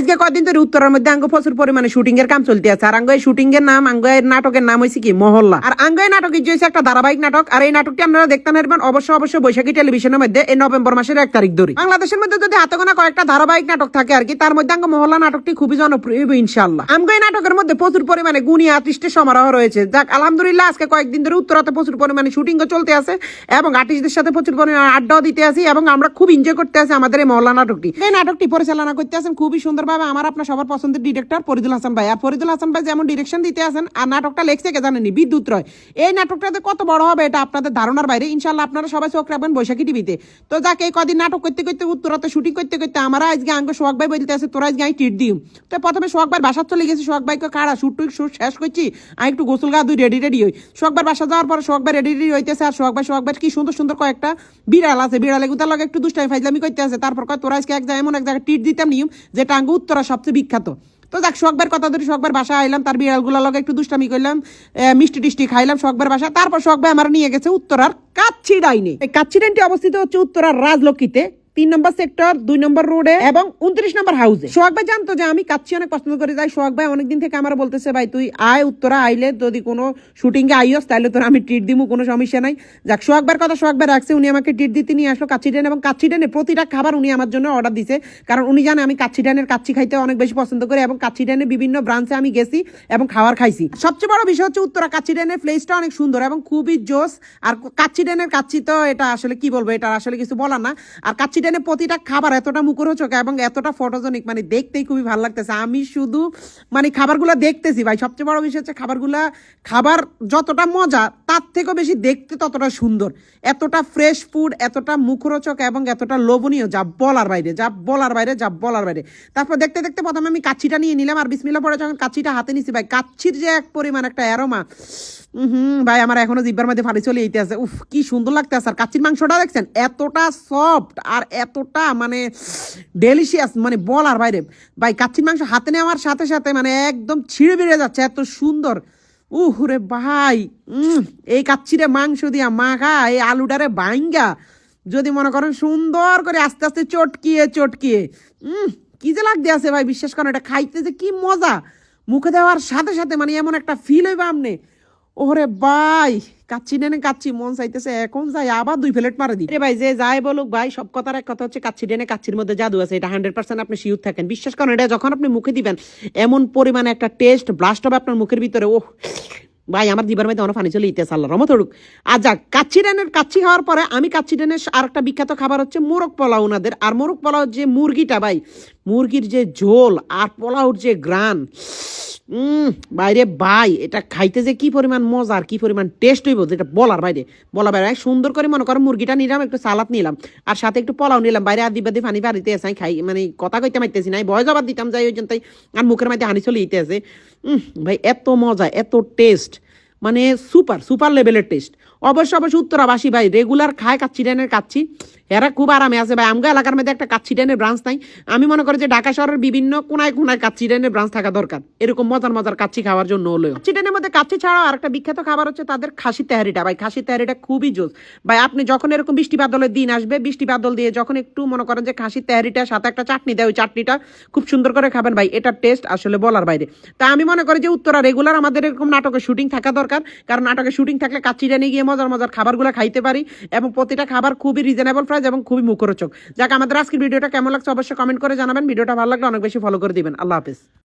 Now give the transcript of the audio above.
আজকে কদিন ধরে উত্তরের মধ্যে আঙ্গ প্রচুর পরিমাণে শুটিং এর কাম চলতে আছে। আর আঙ্গ শুটিং এর নাম, আঙ্গ এর নাটকের নাম হয়েছে কি? মহল্লা। আর আঙ্গ এই নাটকের যে একটা ধারাবাহিক নাটক, আর এই নাটকটি আপনারা দেখতে পারবেন অবশ্যই অবশ্যই বৈশাখী টেলিভিশনের মধ্যে এই নভেম্বর মাসের এক তারিখ ধরে। বাংলাদেশের মধ্যে যদি হাতে গোনা কয়েকটা ধারাবাহিক নাটক থাকে আর কি, তার মধ্যে আঙ্গ মহল্লা নাটকটি খুবই জনপ্রিয় ইনশাল্লাহ আঙ্গ এই নাটকের মধ্যে প্রচুর পরিমাণে গুণী আর্টিস্টের সমারোহ রয়েছে। যাক, আলহামদুলিল্লাহ, আজকে কয়েকদিন ধরে উত্তরাতে প্রচুর পরিমাণে শুটিংও চলতে আছে এবং আর্টিস্টদের সাথে প্রচুর পরিমাণে আড্ডাও দিতে আছি এবং আমরা খুব এনজয় করতে আছি আমাদের এই মহল্লা নাটকটি। এই নাটকটি পরিচালনা করতে আছেন খুবই সুন্দরভাবে আমার আপনার সবার পছন্দের ডিরেক্টর ফরিদুল হাসান ভাই। আর ফরিদুল হাসান ভাই যেমন ডিরেকশন দিতে আছেন, আর নাটকটা লেখছে কে জানেনি? বিদ্যুৎ রয়। এই নাটকটাতে কত বড় হবে এটা আপনাদের ধারণার বাইরে। ইনশাল্লাহ আপনারা সবাই চোখ রাখবেন বৈশাখী টিভিতে। তো যাকে, এই কদিন নাটক করতে করতে, উত্তরাতে শুটিং করতে করতে আমরা আজকে আঙ্গ সোহাগ ভাই বলতে আছে, তোরা আজকে আমি টিট দিম তো প্রথমে সোহাগ ভাই বাসার চলে গেছি। সোহাগ ভাইকে কারা? শুট টুট শুট শেষ করছি। আমি একটু গোসল গা দুই রেডি রেডি হই। সোহাগ ভাই বাসা যাওয়ার পর সোহাগ ভাই রেডি রেডি হইতেছে। আর সোহাগ ভাই সোহাগ ভাই কি সুন্দর সুন্দর কয়েকটা বিড়াল আছে। বিড়ালে গুতার লগে একটু দুষ্টাই ফাইজলামি করতে আছে। তারপর কয়, তোরা আজকে এক জায়গায় এমন এক জায়গায় টিট দিতাম নিয়ম যেটা আঙ্গ উত্তরা সবচেয়ে বিখ্যাত। তো দেখ শখবার কথা ধরে শখবার বাসা আইলাম, তার বিড়ালগুলো লগে একটু দুষ্টামি করলাম মিষ্টি টিষ্টি খাইলাম শখবার বাসা তারপর শখবার আমার নিয়ে গেছে উত্তরার কাচ্ছি ডাইনে। এই কাচ্ছি ডাইনটি অবস্থিত হচ্ছে উত্তরার রাজলক্ষ্মীতে। তিন নম্বর সেক্টর, দুই নম্বর রোডে এবং উনত্রিশ নম্বর হাউসে সোহাগ ভাই জানতো যে আমি কাচ্ছি অনেক পছন্দ করে যাই। সোহাগ ভাই অনেকদিন থেকে আমার বলতেছে, ভাই, তুই আয়, উত্তরা আইলে যদি কোনো শুটিং এ আইস, তাহলে তোর আমি ট্রিট দিমু, কোনো সমস্যা নাই। যাক, সোহাগ ভাইয়ের কথা সোহাগ ভাই রাখছে, উনি আমাকে ট্রিট দিতে নিয়ে আসলো কাচ্ছি ডান এবং কাচ্ছি ডানের প্রতিটা খাবার উনি আমার জন্য অর্ডার দিছে। কারণ উনি জানে আমি কাচ্ছি ডানের কাচ্ছি খাইতে অনেক বেশি পছন্দ করি এবং কাচ্ছি ডানের বিভিন্ন ব্রাঞ্চে আমি গেছি এবং খাবার খাইছি। সবচেয়ে বড় বিষয় হচ্ছে উত্তরা কাচ্ছি ডানের প্লেসটা অনেক সুন্দর এবং খুবই জোস। আর কাচ্ছি ডানের কাচ্ছি তো এটা আসলে কি বলব, এটা আসলে কিছু বলার না। আর কাচ্ছি ডানের প্রতিটা খাবার এতটা মুখরোচক এবং এতটা ফটোজনিক মানে দেখতেই খুবই ভালো লাগতেছে। আমি শুধু মানে খাবারগুলো দেখতেছি ভাই, সবচেয়ে বড় বিষয় হচ্ছে খাবারগুলা, খাবার যতটা মজা তার থেকেও বেশি দেখতে ততটা সুন্দর। এতটা ফ্রেশ ফুড এতটা মুখরোচক এবং এতটা লোভনীয়, যা বলার বাইরে, যা বলার বাইরে, যা বলার বাইরে। তারপর দেখতে দেখতে প্রথমে আমি কাচ্ছিটা নিয়ে নিলাম আর বিসমিল্লা পরে যখন কাচ্ছিটা হাতে নিছি, ভাই, কাচ্ছির যে এক পরিমাণ একটা অ্যারোমা হুম ভাই, আমার এখনও জিব্বার মধ্যে ফাড়ি চলে যেতে আছে উফ, কি সুন্দর লাগতে আছে আর কাচ্চির মাংসটা দেখছেন, এতটা সফট আর এতটা মানে ডেলিশিয়াস মানে বলার বাইরে। ভাই কাচ্চির মাংস হাতে নেওয়ার সাথে সাথে মানে একদম ছিঁড়ে বেড়ে যাচ্ছে, এত সুন্দর। উহ রে ভাই এই কাচ্ছিরে মাংস দিয়া মাখা এই আলুটারে বাইঙ্গা যদি মনে করেন সুন্দর করে আস্তে আস্তে চটকিয়ে চটকিয়ে উম, কি যে লাগতে আছে ভাই বিশ্বাস করেন এটা খাইতে যে কি মজা। মুখে দেওয়ার সাথে সাথে মানে এমন একটা ফিল হইবা আমনে। ওরে ভাই, কাচ্চি নেনে কাচ্চি, মন চাইতেছে এখন যাই আবার দুই প্লেট মারে দিই। ভাই, যে যাই বলুক ভাই, সব কথার এক কথা হচ্ছে কাচ্চি ডেনে কাচ্চির মধ্যে জাদু আছে, এটা হান্ড্রেড পার্সেন্ট আপনি শিওর থাকেন। বিশ্বাস করেন, এটা যখন আপনি মুখে দিবেন, এমন পরিমাণে একটা টেস্ট ব্লাস্ট হবে আপনার মুখের ভিতরে, ওহ, ভাই, আমার দিবার মধ্যে অনেক পানি চলে ইতিহাস আল্লাহ রমত হড়ুক আর যাক, কাচ্চি ডানের কাচ্চি হওয়ার পরে আমি কাচ্চি ডানের আর একটা বিখ্যাত খাবার হচ্ছে মোরগ পোলাও ওনাদের আর মোরগ পোলাও যে মুরগিটা ভাই, মুরগির যে ঝোল আর পোলাওর যে গ্রান বাইরে ভাই, এটা খাইতে যে কি পরিমাণ মজা আর কি পরিমাণ টেস্ট হইব, যেটা বলার বাইরে। বলা বাইরে সুন্দর করে মনে করো মুরগিটা নিলাম, একটু সালাদ নিলাম, আর সাথে একটু পোলাও নিলাম, বাইরে আদি বাদি ফানি বাড়িতে আছে খাই মানে কথা কইতে মাইতেছি নাই ভয় জবাব দিতাম, যাই ওই জন্য তাই আর মুখের মধ্যে হানি চলে ইতে আছে ভাই, এত মজা, এত টেস্ট মানে সুপার সুপার লেভেলের টেস্ট অবশ্য অবশ্য উত্তরাবাসী ভাই রেগুলার খায় কাচ্ছি ডানের কাচ্ছি এরা খুব আরামে আছে ভাই। আমগা এলাকার মধ্যে একটা কাচ্ছি ডানের ব্রাঞ্চ নাই। আমি মনে করি যে ঢাকা শহরের বিভিন্ন কোনায় কোনায় কাচ্ছি ডানের ব্রাঞ্চ থাকা দরকার। এরকম মজার মজার কাচ্ছি খাওয়ার জন্য হলেও। কাচ্ছি ডানের মধ্যে কাচ্ছি ছাড়াও আরেকটা বিখ্যাত খাবার হচ্ছে তাদের খাসি তেহারিটা। ভাই খাসি তেহারিটা খুবই জোস। ভাই, আপনি যখন এরকম বৃষ্টি বাদলের দিন আসবে, বৃষ্টি বাদল দিয়ে যখন একটু মনে করেন যে খাসি তেহারিটার সাথে একটা চাটনি দেয়, ওই চাটনিটা খুব সুন্দর করে খাবেন ভাই। এটার টেস্ট আসলে বলার বাইরে। তা আমি মনে করি যে উত্তরা রেগুলার আমাদের এরকম নাটকের শুটিং থাকা দরকার। কারণ নাটকের শুটিং থাকলে কাচ্ছি ডানে গিয়ে মজার মজার খাবারগুলো খাইতে পারি এবং প্রতিটা খাবার খুবই রিজনেবল প্রাইস এবং খুবই মুখরোচক। যাক, আমাদের আজকের ভিডিওটা কেমন লাগছে অবশ্যই কমেন্ট করে জানাবেন। ভিডিওটা ভালো লাগলে অনেক বেশি ফলো করে দিবেন। আল্লাহ হাফিজ।